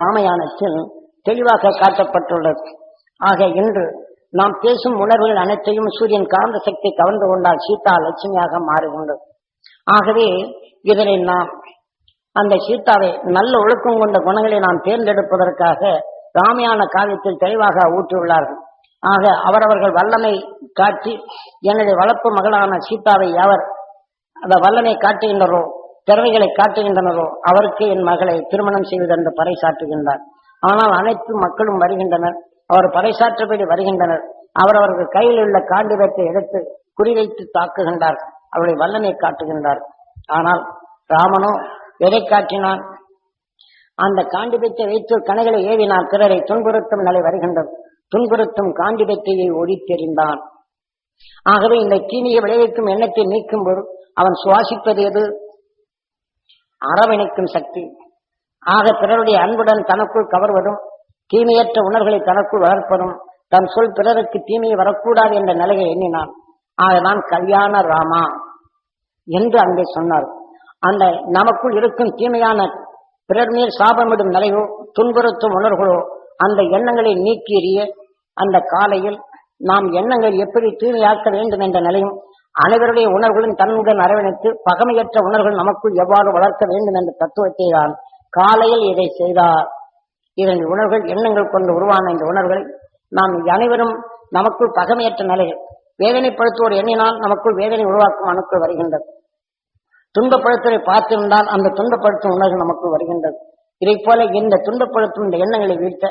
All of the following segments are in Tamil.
ராமயானத்தில் தெளிவாக காட்டப்பட்டுள்ளது. ஆக இன்று நாம் பேசும் உணர்வுகள் அனைத்தையும் சூரியன் காந்த சக்தி கவர்ந்து கொண்டால் சீதா லட்சுமியாக மாறுகின்றது. ஆகவே இதனை நாம் அந்த சீதாவை நல்ல ஒழுக்கம் கொண்ட குணங்களை நாம் தேர்ந்தெடுப்பதற்காக ராமையான காவியத்தில் தெளிவாக ஊற்றியுள்ளார்கள். ஆக அவரவர்கள் வல்லமை காட்டி எனது வளர்ப்பு மகளான சீதாவை அவர் அந்த வல்லமை காட்டுகின்றனரோ திறமைகளை காட்டுகின்றனரோ அவருக்கு என் மகளை திருமணம் செய்வதென்று பறைசாற்றுகின்றார். ஆனால் அனைத்து மக்களும் வருகின்றனர். அவர் பறைசாற்றபடி வருகின்றனர். அவர் அவர்கள் கையில் உள்ள காண்டிபத்தை எடுத்து குறிவைத்து தாக்குகின்றார். அவருடைய வல்லமை காட்டுகின்றார். ஆனால் ராமனோ எதை காட்டினான்? அந்த காண்டிபத்தை வைத்து கணைகளை ஏவினான் பிறரை துன்புறுத்தும் நிலை வருகின்றது. துன்புறுத்தும் காண்டிபத்தையை ஒழித்தெறிந்தான். ஆகவே இந்த தீனியை விளைவிக்கும் எண்ணத்தை நீக்கும் போது அவன் சுவாசிப்பது எது? அரவணைக்கும் சக்தி. ஆக பிறருடைய அன்புடன் தனக்குள் கவர்வதும் தீமையற்ற உணர்வுகளை தனக்குள் வளர்ப்பதும் தன் சொல் பிறருக்கு தீமையை வரக்கூடாது என்ற நிலையை எண்ணினான். ஆகதான் கல்யாண ராமா என்று அங்கே சொன்னார். அந்த நமக்குள் இருக்கும் தீமையான பிறர் மேல் சாபமிடும் நிலையோ துன்புறுத்தும் உணர்வுகளோ அந்த எண்ணங்களை நீக்கி எறிய அந்த காலையில் நாம் எண்ணங்கள் எப்படி தூய்மையாக்க வேண்டும் என்ற நிலையும் அனைவருடைய உணர்வுகளும் தன்னுடன் அரவணைத்து பகமையற்ற உணர்வுகள் நமக்குள் எவ்வாறு வளர்க்க வேண்டும் என்ற தத்துவத்தை தான் காலையில் இதை செய்தார். இதன் உணர்வுகள் எண்ணங்கள் கொண்டு உருவான இந்த உணர்வுகளை நாம் அனைவரும் நமக்குள் பகமையற்ற நிலையில் வேதனைப்படுத்துவோர் எண்ணினால் நமக்குள் வேதனை உருவாக்கும் அணுக்கள் வருகின்றது. துன்பப்படுத்துவதை பார்த்திருந்தால் அந்த துன்பப்படுத்தும் உணர்வு நமக்கு வருகின்றது. இதை போல இந்த துன்பப்படுத்தும் இந்த எண்ணங்களை வீழ்த்த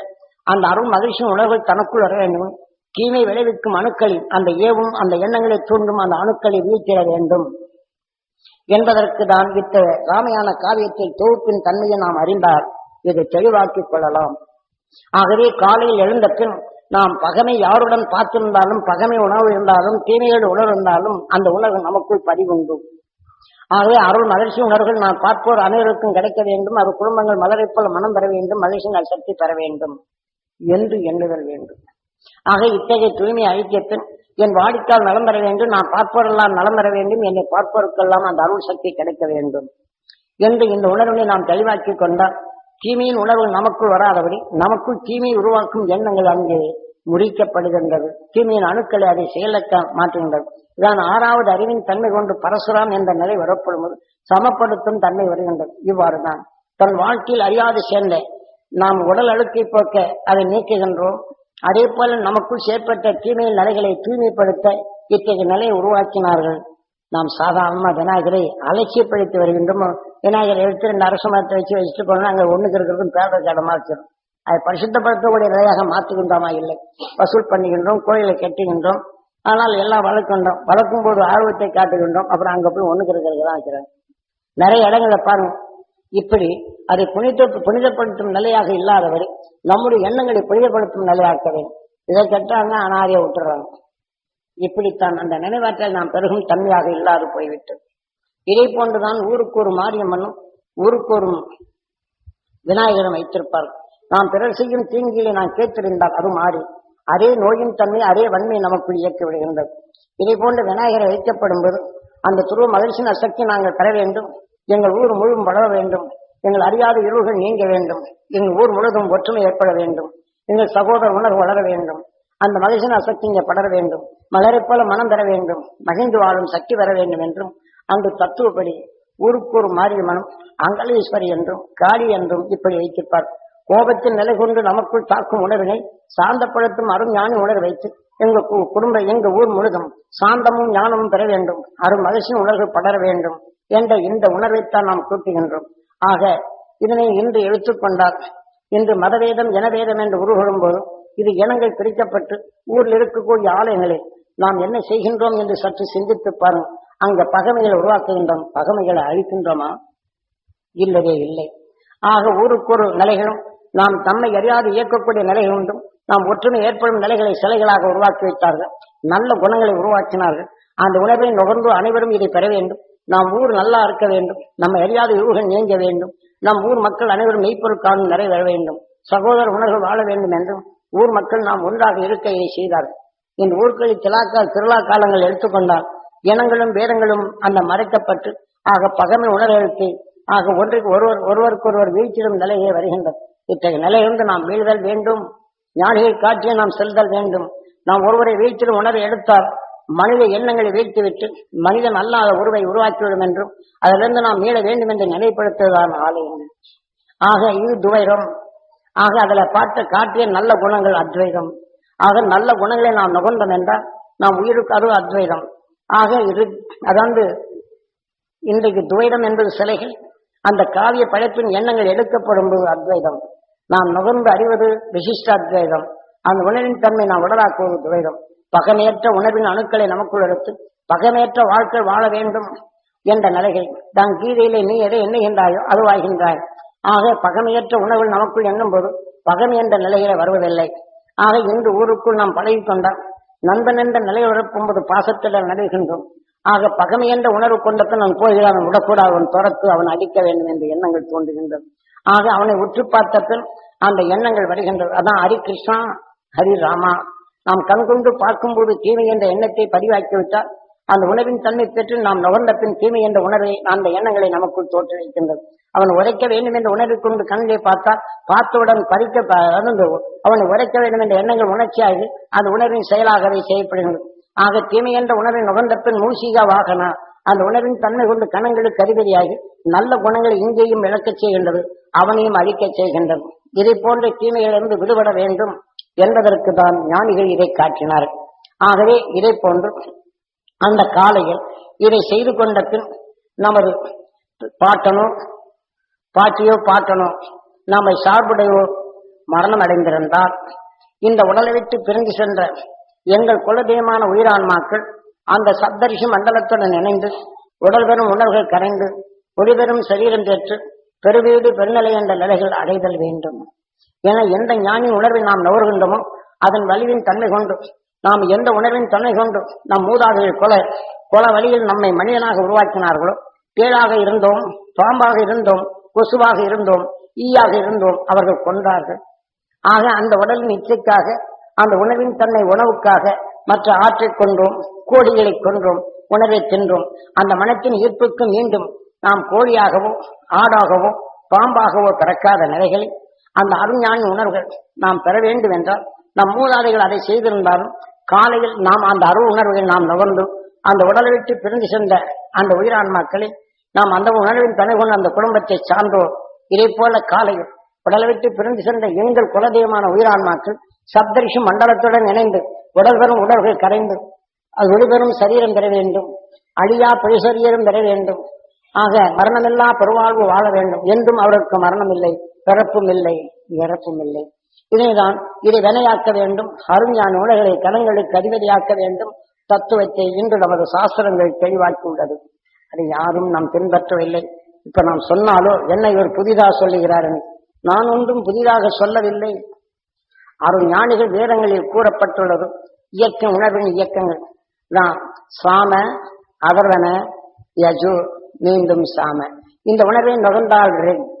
அந்த அருள் மகிழ்ச்சியின் உணர்வுகள் தனக்குள் வர வேண்டும். தீமை விளைவிக்கும் அணுக்களில் அந்த ஏவும் அந்த எண்ணங்களை தூண்டும் அந்த அணுக்களை வீழ்த்திட வேண்டும் என்பதற்கு தான் இத்த ராமையான காவியத்தை தொகுப்பின் தன்மையை நாம் அறிந்தால் இதை தெளிவாக்கிக் கொள்ளலாம். ஆகவே காலையில் எழுந்த பின் நாம் பகமை யாருடன் பார்த்திருந்தாலும் பகமை உணவு இருந்தாலும் தீமையோடு உணர்ந்தாலும் இருந்தாலும் அந்த உணர்வு நமக்குள் பதிவுண்டு. ஆகவே அருள் மகிழ்ச்சி உணர்வுகள் நாம் பார்ப்போர் அனைவருக்கும் கிடைக்க வேண்டும் அது குடும்பங்கள் மலரை போல மனம் பெற வேண்டும் மகிழ்ச்சிகள் சக்தி பெற வேண்டும் என்று எண்ணுதல் வேண்டும். ஆக இத்தகைய தூய்மை ஐக்கியத்தின் என் வாடிக்கால் நலம் பெற வேண்டும் நான் பார்ப்போரெல்லாம் நலம் பெற வேண்டும் என்னை பார்ப்போருக்கெல்லாம் அந்த அருள் சக்தி கிடைக்க வேண்டும். என்று இந்த உணர்வினை நாம் தெளிவாக்கிக் கொண்டால் தீமையின் உணர்வு நமக்குள் வராதபடி நமக்குள் தீமையை உருவாக்கும் எண்ணங்கள் அங்கே முறிக்கப்படுகின்றது. தீமையின் அணுக்களை அதை செயலக்க மாற்றுகின்றது. இதான் ஆறாவது அறிவின் தன்மை கொண்டு பரசுராம் என்ற நிலை வரப்படும் சமப்படுத்தும் தன்மை வருகின்றது. இவ்வாறுதான் தன் வாழ்க்கையில் அறியாது சேர்ந்த நாம் உடல் அழுக்கை போக்க அதை நீக்குகின்றோம். அதே போல நமக்குள் செயற்பட்ட தீமை நிலைகளை தூய்மைப்படுத்த இத்தகைய நிலையை உருவாக்கினார்கள். நாம் சாதாரணமா விநாயகரை அலட்சியப்படுத்தி வருகின்றோம்? விநாயகரை எடுத்து ரெண்டு அரச மரத்தை வச்சு வச்சுட்டு போனா அங்கே ஒண்ணுக்கு இருக்கிறதும் பேரர் இடமா வச்சிடும் அதை பரிசுத்தப்படுத்தக்கூடிய நிலையாக மாற்றுகின்றோமா? இல்லை. வசூல் பண்ணுகின்றோம் கோயிலை கட்டுகின்றோம். ஆனால் எல்லாம் வளர்க்கின்றோம் வளர்க்கும் போது ஆர்வத்தை காட்டுகின்றோம். அப்புறம் அங்க போய் ஒண்ணுக்கு இருக்கிறது தான் வைக்கிறோம் நிறைய இடங்களை பாருங்க. இப்படி அதை புனித புனிதப்படுத்தும் நிலையாக இல்லாதவரை நம்முடைய எண்ணங்களை புனிதப்படுத்தும் நிலையாக்க வேண்டும். இதை கட்டாங்க அனாரிய விட்டுறாங்க. இப்படித்தான் அந்த நினைவாற்றல் நாம் பெருகும் தன்மையாக இல்லாது போய்விட்டது. இதை போன்றுதான் ஊருக்கு ஒரு மாரியம்மனும் ஊருக்கு ஒரு விநாயகரும் வைத்திருப்பார்கள். நாம் பிறர் செய்யும் தீங்கிலே நான் கேட்டிருந்தால் அது மாறி அதே நோயின் தன்மை அதே வன்மை நமக்குள் இயக்கி விடுகின்றது இதை போன்ற விநாயகரை வைக்கப்படும் போது அந்த துருவ மகிழ்ச்சியின் சக்தி நாங்கள் பெற வேண்டும். எங்கள் ஊர் முழுவதும் வளர வேண்டும். எங்கள் அறியாத இருள்கள் நீங்க வேண்டும். எங்கள் ஊர் முழுவதும் ஒற்றுமை ஏற்பட வேண்டும். எங்கள் சகோதர உணர்வு வளர வேண்டும். அந்த மகிழ்ச்சியின் அசக்தி இங்கே படர வேண்டும். மலரைப் போல மனம் பெற வேண்டும். மகிழ்ந்து வாழும் சக்தி பெற வேண்டும் என்றும் அங்கு தத்துவப்படி ஊருக்கூர் மாறிய மாரியம்மனும் அங்கலீஸ்வரி என்றும் காளி என்றும் இப்படி வைத்திருப்பார். கோபத்தில் நிலை கொண்டு நமக்குள் தாக்கும் உணர்வினை சாந்தப்படுத்தும் அரும் ஞானி உணர்வு வைத்து எங்க குடும்ப எங்க ஊர் முழுதும் சாந்தமும் ஞானமும் பெற வேண்டும். அரும் மகிழ்ச்சியின் உணர்வு படர வேண்டும். என்ற இந்த உணர்வைத்தான் நாம் கூட்டுகின்றோம். ஆக இதனை இன்று எடுத்துக்கொண்டால் இன்று மதவேதம் இனவேதம் என்று உருகொள்ளும் போது இது இனங்கள் பிரிக்கப்பட்டு ஊரில் இருக்கக்கூடிய ஆலயங்களில் நாம் என்ன செய்கின்றோம் என்று சற்று சிந்தித்து பாருங்கள். அங்க பகமைகளை உருவாக்குகின்றோம். பகமைகளை அழிக்கின்றோமா? இல்லவே இல்லை. ஆக ஊருக்கு ஒரு நிலைகளும் நாம் தம்மை அறியாது இயக்கக்கூடிய நிலைகள் உண்டும் நாம் ஒற்றுமை ஏற்படும் நிலைகளை சிலைகளாக உருவாக்கி வைத்தார்கள். நல்ல குணங்களை உருவாக்கினார்கள். அந்த உணர்வை நுகர்ந்து அனைவரும் இதை பெற வேண்டும். நாம் ஊர் நல்லா இருக்க வேண்டும். நம்ம அறியாத இருவுகள் நீங்க வேண்டும். நம் ஊர் மக்கள் அனைவரும் மெய்ப்பொருள் காணும் நிறைவேற வேண்டும். சகோதர உணர்வு வாழ வேண்டும் என்றும் ஊர் மக்கள் நாம் ஒன்றாக இருக்க இதை செய்தார்கள் இந்த ஊர்களில் திலாக்கால் திருவிழா காலங்கள் எடுத்துக்கொண்டால் இனங்களும் வேதங்களும் அந்த மறைக்கப்பட்டு ஆக பகமை உணர்வெழுத்து ஆக ஒன்றுக்கு ஒருவர் ஒருவருக்கொருவர் வீழ்ச்சிடும் நிலையே வருகின்றது. இத்தகைய நிலையிலிருந்து நாம் மீள்தல் வேண்டும். ஞானிகள் காட்டிய நாம் செல்தல் வேண்டும். நாம் ஒருவரை வீழ்த்திடும் உணர்வை எடுத்தால் மனித எண்ணங்களை வீழ்த்துவிட்டு மனிதன் அல்லாத உருவை உருவாக்கிவிடும் என்றும் அதிலிருந்து நாம் மீள வேண்டும் என்று நிலைப்படுத்துவதான ஆலயம் ஆக இது துவைரம். ஆக அதுல பார்த்த காட்டிய நல்ல குணங்கள் அத்வைதம். ஆக நல்ல குணங்களை நாம் நுகர்ந்தோம் என்றால் நாம் உயிருக்கு அது அத்வைதம். ஆக இது அதாவது இன்றைக்கு துவைதம் என்பது சிலைகள் அந்த காவிய படைப்பின் எண்ணங்கள் எடுக்கப்படும் போது அத்வைதம். நாம் நுகர்ந்து அறிவது விசிஷ்ட அத்வைதம். அந்த உணரின் தன்மை நாம் உடலாக்குவது துவைதம். பகமையற்ற உணவின் அணுக்களை நமக்குள் எடுத்து பகமேற்ற வாழ்க்கை வாழ வேண்டும் என்ற நிலைகள் தான் கீதையிலே நீ எதை எண்ணுகின்றாயோ அதுவாகின்றாய் ஆக பகமையற்ற உணர்வில் நமக்குள் எண்ணும் போது பகமை என்ற நிலையில வருவதில்லை. ஆக இன்று ஊருக்குள் நாம் பழகி கொண்டால் நண்பன் என்ற நிலையை உறப்பும்போது பாசத்தில் நடைகின்றோம். ஆக பகமை என்ற உணர்வு கொண்டப்ப நான் போகிறான் அவன் விடக்கூடாது அவன் துரத்து அவன் அடிக்க வேண்டும் என்ற எண்ணங்கள் தோன்றுகின்றது. ஆக அவனை உற்று பார்த்தபர் அந்த எண்ணங்கள் வருகின்றது. அதான் ஹரி கிருஷ்ணா ஹரி ராமா. நாம் கண்கொண்டு பார்க்கும்போது தீமை என்ற எண்ணத்தை பதிவாக்கிவிட்டால் அந்த உணவின் தன்மை பெற்று நாம் நுகர்ந்த பின் தீமை என்ற உணர்வை அந்த எண்ணங்களை நமக்குள் தோற்றுவிக்கின்றது. அவன் உரைக்க வேண்டும் என்ற உணர்வை கொண்டு கண்ணிலே பார்த்தால் பார்த்தவுடன் பறிக்க அவனை உரைக்க வேண்டும் என்ற எண்ணங்கள் உணர்ச்சியாகி அந்த உணர்வின் செயலாகவே செய்யப்படுகிறது ஆக தீமை என்ற உணர்வை நுகர்ந்த பின் மூசிகா வாகனா அந்த உணர்வின் தன்மை கொண்டு கணங்களுக்கு அறிவறியாகி நல்ல குணங்களை இங்கேயும் இழக்கச் செய்கின்றது அவனையும் அழிக்கச் செய்கின்றது. இதை போன்ற தீமைகளிலிருந்து விடுபட வேண்டும் என்பதற்கு தான் ஞானிகள் இதை காட்டினார் ஆகவே இதை போன்று அந்த காலையில் இதை செய்து கொண்ட பின் நமது பாட்டனோ பாட்டியோ பாட்டனோ நம்மை சார்புடையோ மரணம் அடைந்திருந்தால் இந்த உடலை விட்டு பிரிந்து சென்ற எங்கள் குலதெய்வமான உயிரான்மாக்கள் அந்த சப்தரிஷி மண்டலத்துடன் இணைந்து உடல் பெறும் உணர்வுகள் கரைந்து ஒளிபெறும் சரீரம் பெற்று பெருவீடு பெருநிலை என்ற நிலைகள் அடைதல் வேண்டும். என எந்த ஞானி உணர்வை நாம் நவர்கின்றோமோ அதன் வலிவின் தன்மை கொண்டு நாம் எந்த உணர்வின் தன்மை கொண்டு நம் மூதாதைகள் கொலை கொல வழியில் நம்மை மனிதனாக உருவாக்கினார்களோ தேளாக இருந்தோம் பாம்பாக இருந்தோம் கொசுவாக இருந்தோம் ஈயாக இருந்தோம் அவர்கள் கொண்டார்கள் ஆக அந்த உடலின் இச்சைக்காக அந்த உணவின் தன்னை உணவுக்காக மற்ற ஆற்றை கொன்றோம் கோடிகளை கொன்றோம் உணவை தின்றோம். அந்த மனத்தின் ஈர்ப்புக்கு மீண்டும் நாம் கோழியாகவோ ஆடாகவோ பாம்பாகவோ பிறக்காத நிலைகளை அந்த அருஞானி உணர்வுகள் நாம் பெற வேண்டும் என்றால் நம் மூதாதைகள் அதை செய்திருந்தாலும் காலையில் நாம் அந்த அருள் உணர்வுகள் நாம் நுகர்ந்து அந்த உடலை விட்டு பிரிந்து சென்ற அந்த உயிரான்மாக்களை நாம் அந்த உணர்வின் தன்னை கொண்டு அந்த குடும்பத்தை சார்ந்தோம் இதை போல காலையில் உடலை விட்டு பிரிந்து சென்ற எங்கள் குலதெய்வமான உயிரான்மாக்கள் சப்தரிஷி மண்டலத்துடன் இணைந்து உடல் பெறும் உணர்வுகள் கரைந்து அது ஒளிபெறும் சரீரம் பெற வேண்டும் அழியா பழிசரீரம் பெற வேண்டும் ஆக மரணமில்லா பெருவாழ்வு வாழ வேண்டும். என்றும் அவருக்கு மரணம் இல்லை பிறப்பும் இல்லை இறப்பும் இல்லை இதைதான் இதை வினையாக்க வேண்டும் அருஞான உலகளை கணங்களுக்கு அதிபதியாக்க வேண்டும். தத்துவத்தை இன்று நமது சாஸ்திரங்கள் தெளிவாக்கி உள்ளது அதை யாரும் நாம் பின்பற்றவில்லை. இப்ப நாம் சொன்னாலோ என்ன இவர் புதிதாக சொல்லுகிறார்கள் நான் ஒன்றும் புதிதாக சொல்லவில்லை. அருள் ஞானிகள் வேதங்களில் கூறப்பட்டுள்ளது. இயக்க உணர்வின் இயக்கங்கள். தான் சாம அதர்வன யஜு மீண்டும் சாம. இந்த உணர்வை நுகர்ந்தால்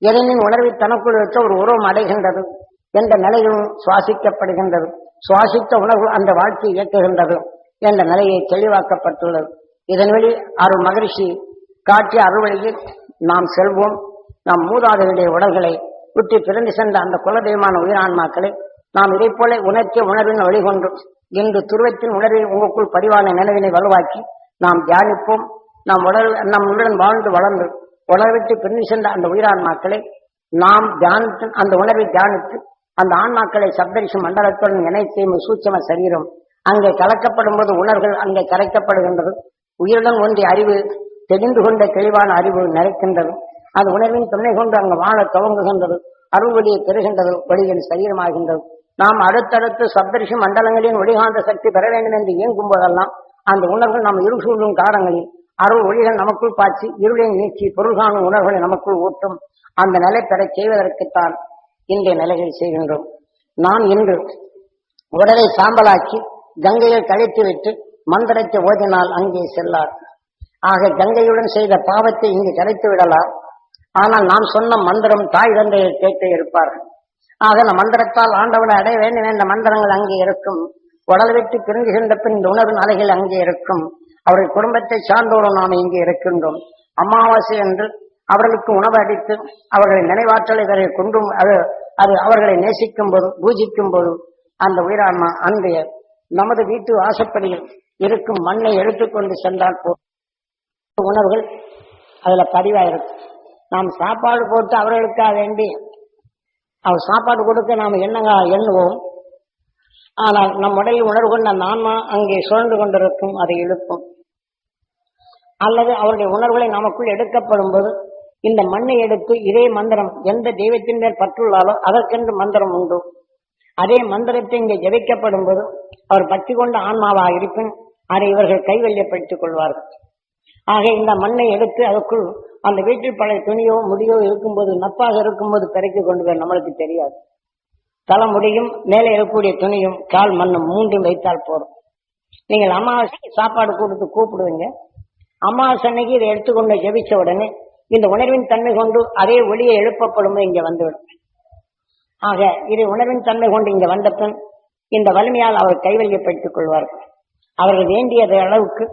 எதனின் உணர்வை தனக்குள் வைத்த ஒரு உருவம் அடைகின்றது. என்ற நிலையும் சுவாசிக்கப்படுகின்றது. சுவாசித்த உணர்வு அந்த வாழ்க்கையை இயக்குகின்றது என்ற நிலையை தெளிவாக்கப்பட்டுள்ளது. இதன் வழி அருள் மகரிஷி காட்டிய அருள்வழியில் நாம் செல்வோம். நம் மூதாதையுடைய உடல்களை விட்டு பிறந்து சென்ற அந்த குலதெய்வமான உயிரான்மாக்களை நாம் இதை போல உணர்த்திய உணர்வின் வழிகொண்டு இன்று துருவத்தின் உணர்வை உங்களுக்குள் பதிவான நினைவினை வலுவாக்கி நாம் தியானிப்போம். நாம் உடல் நம் உடன் வாழ்ந்து வளர்ந்து உணர்விட்டு பின்னி பிரிந்து சென்ற அந்த உயிரான்மாக்களை நாம் தியானித்து அந்த உணர்வை தியானித்து அந்த ஆன்மாக்களை சப்தரிஷி மண்டலத்துடன் இணைத்து சூட்சம சரீரம் அங்கே கலக்கப்படும் போது உணர்வுகள் அங்கே கரைக்கப்படுகின்றது. உயிருடன் ஒன்றிய அறிவு தெரிந்து கொண்ட தெளிவான அறிவு நிறைக்கின்றது. அந்த உணர்வின் துணை கொண்டு அங்கு வாழ துவங்குகின்றது. அருள் வழியை பெறுகின்றது வழிகளின் சரீரமாகின்றது. நாம் அடுத்தடுத்து சப்தரிஷி மண்டலங்களின் ஒளிகாந்த சக்தி பெற வேண்டும் என்று இயங்கும் போதெல்லாம் அந்த உணர்வு நாம் இருசூழும் காலங்களில் அருள் ஒளிகள் நமக்குள் பாய்ச்சி இருளை நீக்கி பொருள்காணும் உணர்வுகளை நமக்குள் ஊட்டும். அந்த நிலை பெறச் செய்வதற்குத்தான் இன்றைய நிலையில் செய்கின்றோம். நாம் இன்று உடலை சாம்பலாக்கி கங்கையில் கழித்து விட்டு மந்திரத்தை ஓதினால் அங்கே செல்லார். ஆக கங்கையுடன் செய்த பாவத்தை இங்கு கரைத்து விடலாம். ஆனால் நாம் சொன்ன மந்திரம் தாய் தந்தையை கேட்க இருப்பார்கள் ஆக அந்த மந்திரத்தால் ஆண்டவனை அடைய வேண்டும் என்ற மந்திரங்கள் அங்கே இருக்கும். உடல் விட்டு பிரிஞ்சுகின்ற பின் இந்த உணர்வு அலைகள் அங்கே இருக்கும். அவருடைய குடும்பத்தை சார்ந்தோடும் நாம் இங்கே இருக்கின்றோம். அமாவாசை என்று அவர்களுக்கு உணவு அளித்து அவர்களின் நினைவாற்றலை வரை கொண்டும் அது அது அவர்களை நேசிக்கும் போதும் பூஜிக்கும் போதும் அந்த உயிரான்மா அன்றைய நமது வீட்டு வாசப்படியில் இருக்கும் மண்ணை எடுத்துக்கொண்டு சென்றால் போ உணவுகள் அதுல பதிவாயிருக்கும் நாம் சாப்பாடு போட்டு அவர்களுக்காக வேண்டி அவர் சாப்பாடு கொடுக்க நாம் என்னங்க எண்ணுவோம்? ஆனால் நம் உடலில் உணர்வு கொண்ட அந்த ஆன்மா அங்கே சுழன்று கொண்டிருக்கும் அதை இழுக்கும் அல்லது அவருடைய உணர்வுகளை நமக்குள் எடுக்கப்படும் போது இந்த மண்ணை எடுத்து இதே மந்திரம் எந்த தெய்வத்தின் மேல் பற்றுள்ளாலோ அதற்கென்று மந்திரம் உண்டு. அதே மந்திரத்தை இங்கே ஜபிக்கப்படும் போது அவர் பற்றி கொண்ட ஆன்மாவாக இருப்பின் அதை இவர்கள் கைவல்யப்படுத்திக் கொள்வார்கள். ஆக இந்த மண்ணை எடுத்து அதற்குள் அந்த வீட்டில் பழைய துணியோ முடியோ இருக்கும்போது நப்பாக இருக்கும்போது பிறக்கி கொண்டு போய் நம்மளுக்கு தெரியாது. தலைமுடியும் மேலே இருக்கக்கூடிய துணியும் கால் மண்ணும் மூன்றும் வைத்தால் போதும். நீங்கள் அமாவாசைக்கு சாப்பாடு கொடுத்து கூப்பிடுவீங்க. அமாவாசை அன்னைக்கு இதை எடுத்துக்கொண்டு ஜெபிச்ச உடனே இந்த உணர்வின் தன்மை கொண்டு அதே ஒளியை எழுப்பப்படும் இங்க வந்துவிடும். ஆக இது உணர்வின் தன்மை கொண்டு இங்க வந்த பின் இந்த வலிமையால் அவர் கைவல்யப்படுத்திக் கொள்வார்கள். அவர்கள் வேண்டியது அளவுக்கு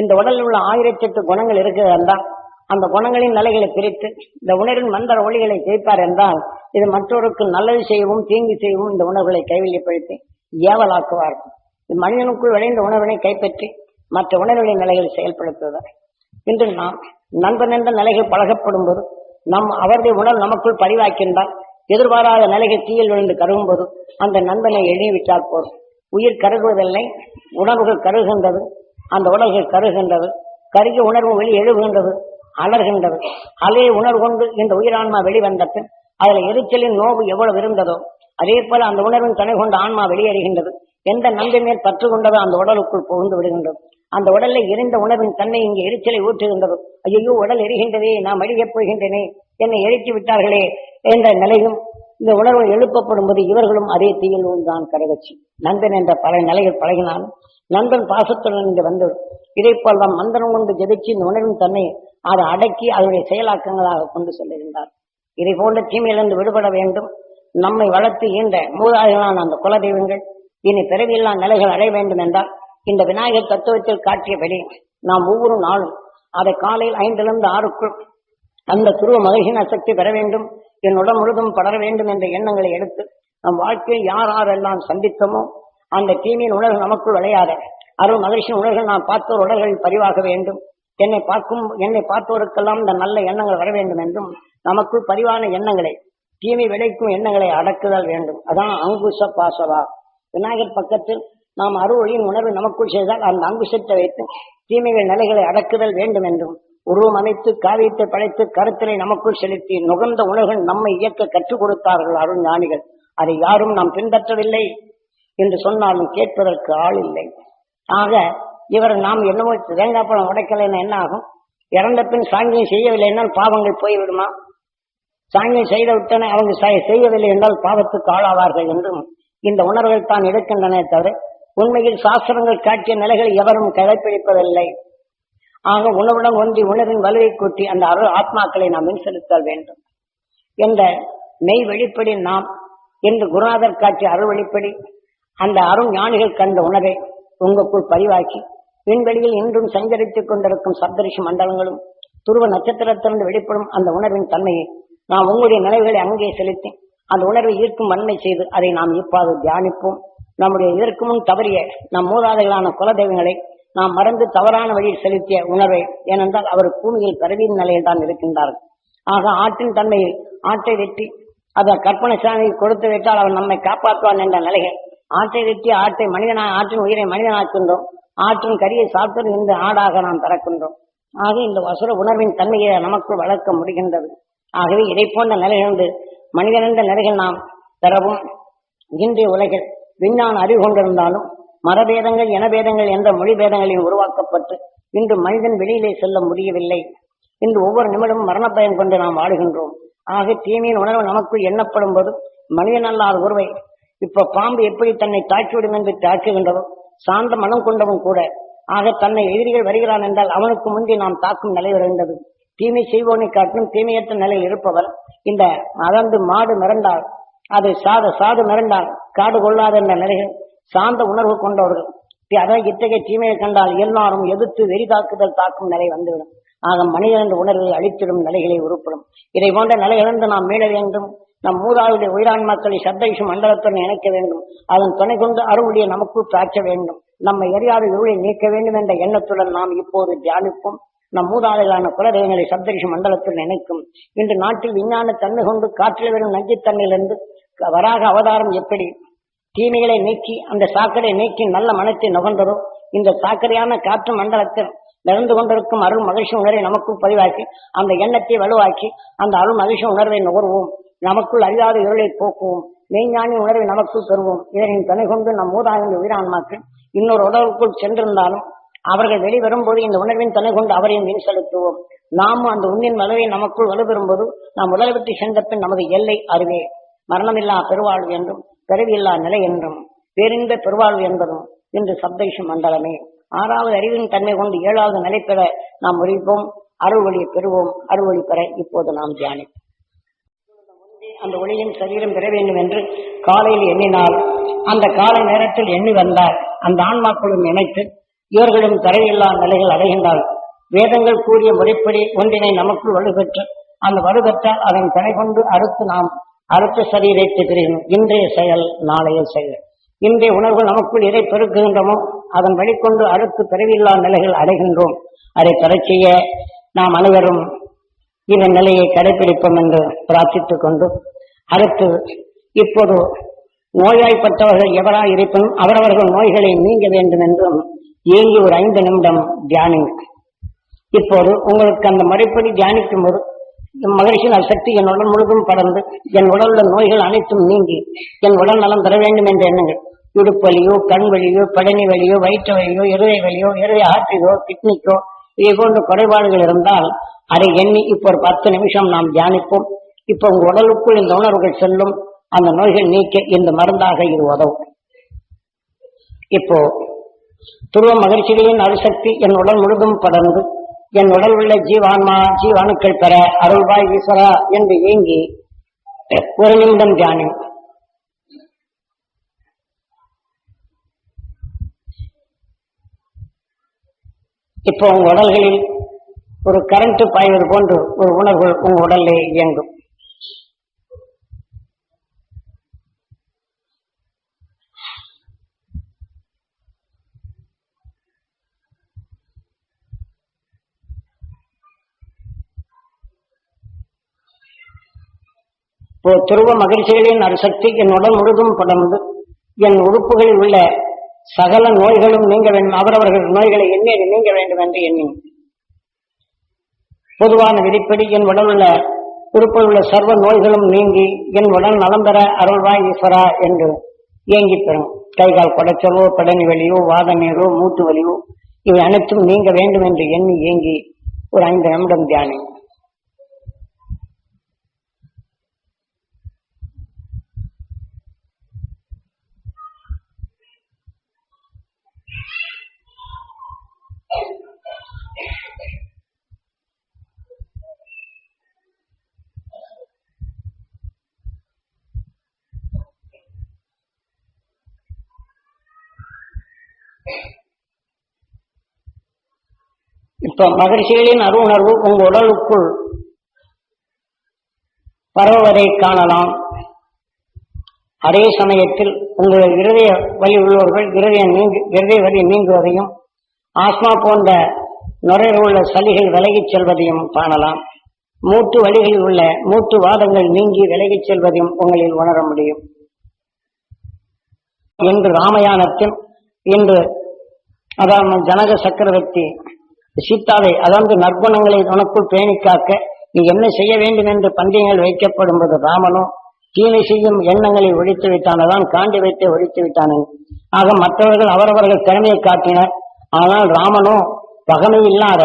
இந்த உடலில் உள்ள ஆயிரச்சத்து குணங்கள் இருக்கிறது என்றால் அந்த குணங்களின் நிலைகளை பிரித்து இந்த உணர்வின் மந்திர ஒளிகளை ஜெயிப்பார் என்றால் இது மற்றோருக்கு நல்லது செய்யவும் தீங்கு செய்யவும் இந்த உணர்வுகளை கைவல்யப்படுத்தி ஏவலாக்குவார்கள். இது மனிதனுக்குள் விளைந்த உணர்வினை கைப்பற்றி மற்ற உணர்வுகளின் நிலைகள் செயல்படுத்துவதால் இன்று நாம் நண்பன் என்ற நிலைகள் பழகப்படும் போது நம் அவருடைய உணர்வு நமக்குள் பதிவாக்கின்றால் எதிர்பாராத நிலைகள் தீயில் விழுந்து கருகும் போது அந்த நண்பனை எழுதிவிட்டால் போதும். உயிர் கருகுவதில்லை உணர்வுகள் கருகின்றது அந்த உடல்கள் கருகின்றது கருகிய உணர்வு வெளி எழுகின்றது அலர்கின்றது. அலே உணர்வு கொண்டு இந்த உயிரான்மா வெளிவந்த பின் அதில் எரிச்சலின் நோவு எவ்வளவு இருந்ததோ அதே போல அந்த உணர்வின் துணை கொண்ட ஆன்மா வெளியேறுகின்றது. எந்த நம்பி மேல் பற்று கொண்டதோ அந்த உடலுக்குள் புகுந்து விடுகின்றது. அந்த உடல்ல எரிந்த உணவின் தன்மை இங்கே எரிச்சலை ஊற்றுகின்றது. ஐயோ உடல் எரிகின்றதே நான் அழியப் போகின்றேனே என்னை எரித்து விட்டார்களே என்ற நிலையும் இந்த உணர்வு எழுப்பப்படும் போது இவர்களும் அதே தீயிலும் தான் கரகச்சி. நண்பன் என்ற பல நிலைகள் பழகினான். நண்பன் பாசத்துடன் இங்கு வந்து இதை போல் தான் மந்திரம் கொண்டு ஜெபிச்சு இந்த உணர்வின் தன்மை அதை அடக்கி அதனுடைய செயலாக்கங்களாக கொண்டு செல்லுகின்றார். இதை போன்ற தீமையிலிருந்து விடுபட வேண்டும். நம்மை வளர்த்து ஈன்ற மூதாதிகளான அந்த குலதெய்வங்கள் இனி பிறவியில்லா நிலைகள் அடைய வேண்டும் என்றால் இந்த விநாயகர் தத்துவத்தில் காட்டியபடி நாம் ஒவ்வொரு நாளும் அதை காலையில் ஐந்திலிருந்து ஆறுக்குள் அந்த துருவ மகிழ்ச்சியின் சக்தி பெற வேண்டும் என் உடம்பு முழுதும் படர வேண்டும் என்ற எண்ணங்களை எடுத்து நம் வாழ்க்கையில் யார் யாரெல்லாம் சந்தித்தோமோ அந்த தீமையின் உணர்வு நமக்குள் விளையாத அருள் மகிழ்ச்சியின் உணர்வுகள் நான் பார்த்தோர் உடல்களில் பதிவாக வேண்டும். என்னை பார்க்கும் என்னை பார்த்தோருக்கெல்லாம் இந்த நல்ல எண்ணங்கள் வர வேண்டும் என்றும் நமக்குள் பதிவான எண்ணங்களை தீமை விளைக்கும் எண்ணங்களை அடக்குதல் வேண்டும். அதான் அங்குச பாசவா. விநாயகர் பக்கத்தில் நாம் அருள் உணர்வு நமக்குள் செய்தால் அந்த அங்குசத்தை வைத்து தீமைகள் நிலைகளை அடக்குதல் வேண்டும் என்றும் உருவம் அமைத்து காவியத்தை படைத்து கருத்தினை நமக்குள் செலுத்தி நுகர்ந்த உணர்வுகள் நம்மை இயக்க கற்றுக் கொடுத்தார்கள் அருள் ஞானிகள். அதை யாரும் நாம் பின்பற்றவில்லை என்று சொன்னாலும் கேட்பதற்கு ஆள் இல்லை. ஆக இவர் நாம் என்னமோ தேங்காய் பழம் உடைக்கலைன்னா என்ன ஆகும்? இறந்த பின் சாங்கியம் செய்யவில்லை என்றால் பாவங்கள் போய்விடுமா? சாங்கியம் செய்த விட்டன அவங்க செய்யவில்லை என்றால் பாவத்துக்கு ஆளாவார்கள் என்றும் இந்த உணர்வுகள் தான் எடுக்கின்றன தவிர உண்மையில் சாஸ்திரங்கள் காட்டிய நிலைகளை எவரும் கடைப்பிடிப்பதில்லை. ஆக உணவுடன் ஒன்றி உணவின் வலுவை கூட்டி அந்த அருள் ஆத்மாக்களை நாம் மின்செலுத்தல் வேண்டும்? என்ற மெய் வெளிப்படி நாம் என்று குருநாதர் காட்சி அருள் வெளிப்படி அந்த அருள் ஞானிகள் கண்ட உணவை உங்களுக்குள் பதிவாக்கி விண்வெளியில் இன்றும் சஞ்சரித்துக் கொண்டிருக்கும் சப்தரிஷி மண்டலங்களும் துருவ நட்சத்திரத்திலிருந்து வெளிப்படும் அந்த உணர்வின் தன்மையை நாம் உங்களுடைய நினைவுகளை அங்கே செலுத்தி அந்த உணர்வை ஈர்க்கும் வன்மை செய்து அதை நாம் இப்போது தியானிப்போம். நம்முடைய இதற்கு முன் தவறிய நம் மூதாதைகளான குலதெய்வங்களை நாம் மறந்து தவறான வழியில் செலுத்திய உணர்வை ஏனென்றால் அவர் பூமியில் பிறவியின் நிலையில் தான் இருக்கின்றார்கள். ஆக ஆற்றின் தன்மையில் ஆற்றை வெட்டி அதை கற்பனை சாமி கொடுத்து விட்டால் அவன் நம்மை காப்பாற்றுவான் என்ற நிலைகள் ஆற்றை வெட்டி ஆற்றை மனிதனா ஆற்றின் உயிரை மனிதனாக்கின்றோம் ஆற்றின் கரியை சாப்பிட்டு இந்த ஆடாக நாம் பிறக்கின்றோம். ஆக இந்த வசுர உணர்வின் தன்மையை நமக்குள் வளர்க்க முடிகின்றது. ஆகவே இதை போன்ற நிலைகளிலிருந்து மனிதன் என்ற நிலைகள் நாம் பெறவும் இன்றைய உலகில் விஞ்ஞான அறிவு கொண்டிருந்தாலும் மரபேதங்கள் இனபேதங்கள் என்ற மொழி பேதங்களில் உருவாக்கப்பட்டு இன்று மனிதன் வெளியிலே செல்ல முடியவில்லை. இன்று ஒவ்வொரு நிமிடமும் மரண பயம் கொண்டு நாம் வாடுகின்றோம் ஆக தீமையின் உணர்வு நமக்குள் எண்ணப்படும் போது மனிதன் அல்லாத ஒருவை இப்ப பாம்பு எப்படி தன்னை தாக்கிவிடும் என்று தாக்குகின்றதோ சாந்த மனம் கொண்டவன் கூட ஆக தன்னை எதிரிகள் வருகிறான் என்றால் அவனுக்கு முந்தி நாம் தாக்கும் நிலை வருகின்றது தீமை செய்வோனை காட்டிலும் தீமையற்ற நிலையில் இருப்பவர் இந்த அதந்து மாடு மிரண்டால் அது சாது சாது மிரண்டார். காடு கொள்ளாத என்ற நிலையில் சார்ந்த உணர்வு கொண்டவர்கள். அதான் இத்தகைய தீமையை கண்டால் எல்லாரும் எதிர்த்து வெறி தாக்குதல் தாக்கும் நிலை வந்துவிடும். ஆக மனிதன் என்ற உணர்வை நிலைகளை உருப்படும். இதை போன்ற நிலையிலிருந்து நாம் மீள வேண்டும். நம் மூதாவுடைய உயிரான்மாக்களை சப்தைஷு மண்டலத்துடன் இணைக்க வேண்டும். அதன் துணை கொண்டு அருளுடைய நமக்குள் காய்ச்ச வேண்டும். நம்மை எரியாத இருளை நீக்க வேண்டும் என்ற எண்ணத்துடன் நாம் இப்போது தியானிப்போம். நம் மூதாதைகளான குலதெய்வங்களை சப்தரிஷி மண்டலத்தில் நினைக்கும் இன்று நாட்டில் விஞ்ஞான தன்மை கொண்டு காற்றில் வரும் நஞ்சித்தன்மையிலிருந்து வராக அவதாரம் எப்படி? தீமைகளை நீக்கி அந்த சாக்கடை நீக்கி நல்ல மனத்தை நுகர்ந்ததோ இந்த சாக்கடையான காற்று மண்டலத்தில் நடந்து கொண்டிருக்கும் அருள் மகிழ்ச்சி உணர்வை நமக்கு பதிவாக்கி அந்த எண்ணத்தை வலுவாக்கி அந்த அருள் மகிழ்ச்சி உணர்வை நுகர்வோம். நமக்குள் அறியாத இருளை போக்குவோம். மெய்ஞானி உணர்வை நமக்குள் பெறுவோம் இதனின் துணை கொண்டு நம் மூதாயின் உயிரான்மாக்கள் இன்னொரு உடலுக்குள் சென்றிருந்தாலும் அவர்கள் வெளிவரும்போது இந்த உணர்வின் துணை கொண்டு அவரையும் மின் செலுத்துவோம். நாமும் அந்த உண்ணின் வலுவை நமக்குள் வலுப்பெறும்போது நாம் உடலை விட்டு சென்ற பின் நமது எல்லை அறிவே மரணமில்லா பெருவாழ்வு என்றும் பிறவியில்லா நிலை என்றும் பேரின்ப பெருவாழ்வு என்பதும் இன்று சப்தேஷம் மண்டலமே. ஆறாவது அறிவின் தன்மை கொண்டு ஏழாவது நிலை பெற நாம் முறிப்போம் அருள் ஒளியை பெறுவோம் அருள் ஒளி பெற இப்போது நாம் தியானிப்போம். அந்த ஒளியின் சரீரம் பெற வேண்டும் என்று காலையில் எண்ணினால் அந்த காலை நேரத்தில் எண்ணி வந்தார். அந்த ஆன்மாக்களும் நினைத்து இவர்களும் தரையில்லா நிலைகள் அடைகின்றால் வேதங்கள் கூறிய முறைப்படி ஒன்றினை நமக்குள் வலுப்பெற்று அந்த வலுப்பெற்றால் அதன் துணை கொண்டு அறுத்து நாம் அடுத்த சரீரத்தை பிரியும் இன்றைய செயல் நாளைய செயல். இன்றைய உணர்வு நமக்குள் எதை பெருக்குகின்றோமோ அதன் வழிகொண்டு அடுத்து பிறவில்லா நிலைகள் அடைகின்றோம். அதை பெறச் செய்ய நாம் அனைவரும் இதன் நிலையை கடைபிடிப்போம் என்று பிரார்த்தித்துக் கொண்டு அடுத்து இப்போது நோயாய்ப்பட்டவர்கள் எவராய் இருப்பினும் அவரவர்கள் நோய்களை நீங்க வேண்டும் என்றும் ஏங்கி ஒரு ஐந்து நிமிடம் தியானிங்க. இப்போது உங்களுக்கு அந்த முறைப்படி தியானிக்கும் போது மகிழ்ச்சியின் சக்தி என் உடல் முழுதும் படர்ந்து என் உடலுள்ள நோய்கள் அனைத்தும் நீங்கி என் உடல் நலம் பெற வேண்டும் என்ற எண்ணங்கள். இடுப்பு வலியோ கண் வலியோ படனி வலியோ வயிற்று வலியோ இருதய வலியோ இருதய ஆற்றிலோ கிட்னிக்கோ இதை போன்ற குறைபாடுகள் இருந்தால் அதை எண்ணி இப்போ ஒரு பத்து நிமிஷம் நாம் தியானிப்போம். இப்போ உங்க உடலுக்குள் இந்த உணர்வுகள் செல்லும். அந்த நோய்கள் நீக்க இந்த மருந்தாக இது உதவும். இப்போ துருவ மகிழ்ச்சிகளின் அரிசக்தி என் உடல் முழுதும் படர்ந்து என் உடல் உள்ள ஜீவான்மா ஜீவாணுக்கள் பெற அருள்வாய் ஈஸ்வரா என்று ஏங்கி ஒரு நிமிடம் தியானி இப்போ உங்க உடல்களில் ஒரு கரண்ட் பாய்வது போன்று ஒரு உணர்வு உங்க உடலில் இயங்கும். துருவ மகிழ்ச்சிகளின் அரிசக்தி என் உடல் முழுதும் படர்ந்து என் உறுப்புகளில் உள்ள சகல நோய்களும் நீங்க வேண்டும் அவரவர்கள் நோய்களை எண்ணி நீங்க வேண்டும் என்று எண்ணி பொதுவான விதிப்படி என் உடல் உறுப்பில் உள்ள சர்வ நோய்களும் நீங்கி என் உடல் நலம் பெற அருள்வாய் ஈஸ்வரா என்று இயங்கி பெறும். கைகால் குடைச்சலோ படனி வலியோ வாத நீரோ மூட்டு வலியோ இவை அனைத்தும் நீங்க வேண்டும் என்று எண்ணி ஏங்கி ஒரு ஐந்து நிமிடம் தியானம் இப்ப மகிழ்ச்சிகளின் அருணர்வு உங்க உடலுக்குள் பரவுவதை காணலாம். அதே சமயத்தில் உங்கள் இருதய வழி உள்ளவர்கள் இருதய நீங்கு இருதய வழி நீங்குவதையும் ஆஸ்மா போன்ற நுரையில் உள்ள சளிகள் விலகிச் செல்வதையும் காணலாம். மூட்டு வழிகளில் உள்ள மூட்டு வாதங்கள் நீங்கி விலகிச் செல்வதையும் உங்களில் உணர முடியும். இன்று ராமயானத்தில் இன்று அதாவது ஜனக சக்கரவர்த்தி சீத்தாவை அதாவது நற்குணங்களை உனக்குள் பேணி காக்க நீ என்ன செய்ய வேண்டும் என்று பந்தயங்கள் வைக்கப்படும் போது ராமனோ தீமை செய்யும் எண்ணங்களை ஒழித்து விட்டானதான் காண்டி வைத்து ஒழித்து விட்டானன் ஆக மற்றவர்கள் அவரவர்கள் திறமையை காட்டினர். ஆனால் ராமனோ பகமை இல்லாத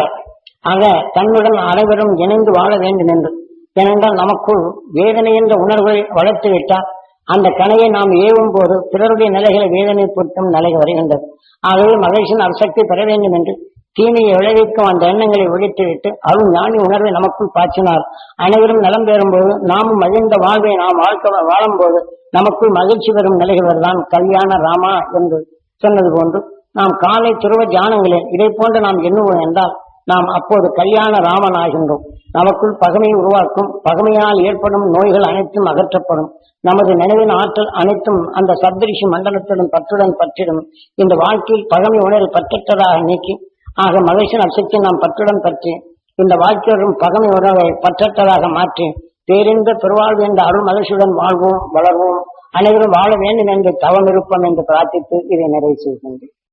ஆக தன்னுடன் அனைவரும் இணைந்து வாழ வேண்டும் என்று ஏனென்றால் நமக்குள் வேதனை என்ற உணர்வை வளர்த்து விட்டால் அந்த கனையை நாம் ஏவும் போது பிறருடைய நிலைகளை வேதனை பொருத்தும் நிலை வருகின்றது ஆகவே மகிழ்ச்சியின் அரசக்தி பெற வேண்டும் என்று தீமையை விளைவிக்கும் அந்த எண்ணங்களை ஒழித்துவிட்டு அருள் ஞானி உணர்வை நமக்குள் பாய்ச்சினார். அனைவரும் நலம் பெறும்போது நாமும் மகிழ்ந்த வாழ்வை நாம் வாழ்க்க வாழும்போது நமக்குள் மகிழ்ச்சி பெறும் நிலைகள்தான் கல்யாண ராமா என்று சொன்னது போன்று நாம் காலை துருவ தியானங்களில் இதை போன்று நாம் எண்ணுவோம் என்றால் நாம் அப்போது கல்யாண ராமன் ஆகின்றோம் நமக்குள் பகமை உருவாக்கும் பகமையால் ஏற்படும் நோய்கள் அனைத்தும் அகற்றப்படும். நமது நினைவின் ஆற்றல் அனைத்தும் அந்த சப்தரிஷி மண்டலத்துடன் பற்றுடன் பற்றிடும். இந்த வாழ்க்கையில் பகமை உணர்வு பற்றற்றதாக நீக்கி ஆக மகிழ்ச்சி நட்சத்திரம் நாம் பற்றுடன் பற்றி இந்த வாழ்க்கையோடும் பகமை உறவை பற்றற்றதாக மாற்றி பேரின்ப பெருவாழ்வு என்ற அருள் மகிழ்ச்சியுடன் வாழ்வோம் வளர்வோம் அனைவரும் வாழ வேண்டும் என்று தவம் இருப்போம் என்று பிரார்த்தித்து இதை நிறைவு செய்கின்றேன்.